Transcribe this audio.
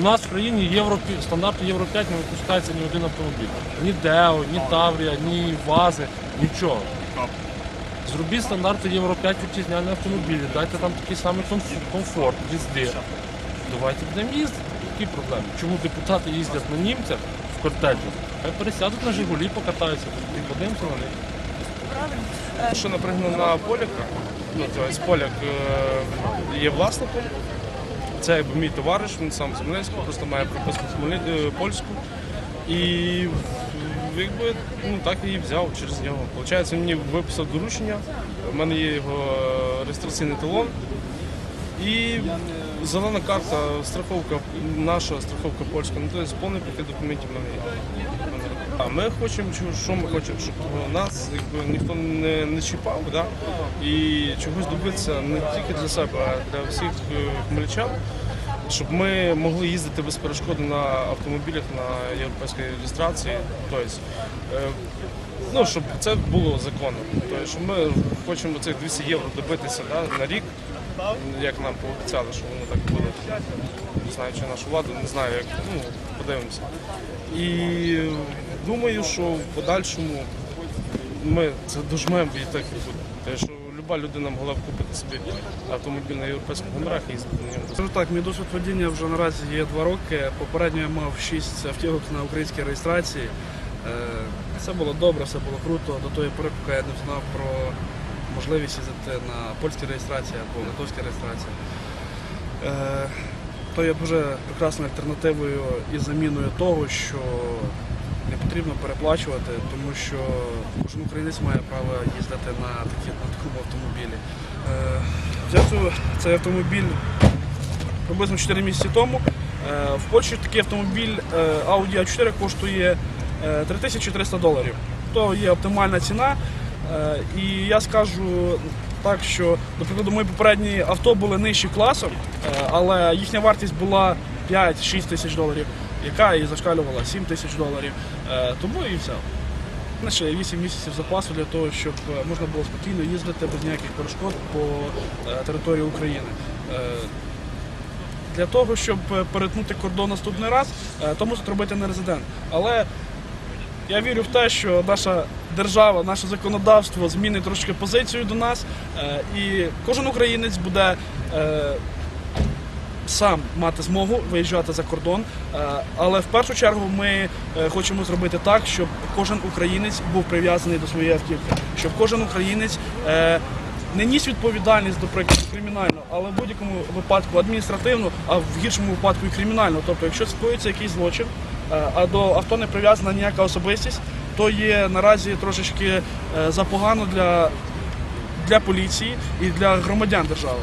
У нас в країні євро, стандарту Євро 5 не випускається ні один автомобіль. Ні Део, ні Таврія, ні Вази, нічого. Зробіть стандарти Євро 5 вітчизняні автомобілі, дайте там такий самий комфорт, їзди. Давайте будемо їздити. Які проблеми? Чому депутати їздять на німцях в кортежі? Хай пересядуть на Жигулі, покатаються і подивимося на них. Що напрягну на поляка, ну тобто поляк е, є власником. Це якби мій товариш, він сам з Хмельницького, просто має прописку е, польську. І якби ну так і взяв через нього. Получається, мені виписав доручення, в мене є його е, реєстраційний талон. І зелена карта, страховка, наша страховка польська, ну тобто повний пакет документів в мене є. А ми хочемо, що- ми хочемо, щоб нас якби, ніхто не, не чіпав, да? і чогось добитися не тільки для себе, а для всіх е, хмельничан, щоб ми могли їздити без перешкоди на автомобілях на європейській реєстрації. Тобто, е, ну, щоб це було законно. Тобто, що ми хочемо цих 200 євро добитися да, на рік, як нам пообіцяли, що воно так буде. Знаючи нашу владу, не знаю, як ну, подивимося. І думаю, що в подальшому ми це дожмемо і так і буде. Тому люба людина могла б купити собі автомобіль на європейських номерах і їздити на. Скажу так, мій досвід водіння вже наразі є два роки. Попередньо я мав шість автівок на українській реєстрації. Е, Все було добре, все було круто. До тої пори, поки я не знав про можливість їздити на польській реєстрації або литовській реєстрації. Е, То є дуже прекрасною альтернативою і заміною того, що потрібно переплачувати, тому що кожен українець має право їздити на, такі, на такому автомобілі. Е, Взяв цей автомобіль приблизно 4 місяці тому. Е, В Польщі такий автомобіль е, Audi A4 коштує е, 3300 доларів. То є оптимальна ціна. І я скажу так, що, до прикладу, мої попередні авто були нижчі класом, але їхня вартість була 5-6 тисяч доларів, яка і зашкалювала 7 тисяч доларів. Е, Тому і все. Ще 8 місяців запасу для того, щоб е, можна було спокійно їздити без ніяких перешкод по е, території України. Для того, щоб перетнути кордон наступний раз, то мусить робити не резидент. Але я вірю в те, що наша держава, наше законодавство змінить трошки позицію до нас, і кожен українець буде сам мати змогу виїжджати за кордон. Е, Але в першу чергу ми е, хочемо зробити так, щоб кожен українець був прив'язаний до своєї автівки, щоб кожен українець е, не ніс відповідальність, до прикладу, кримінальну, але в будь-якому випадку адміністративну, а в гіршому випадку і кримінальну. Тобто, якщо скоїться якийсь злочин, а до авто не прив'язана ніяка особистість, то є наразі трошечки запогано для, для поліції і для громадян держави.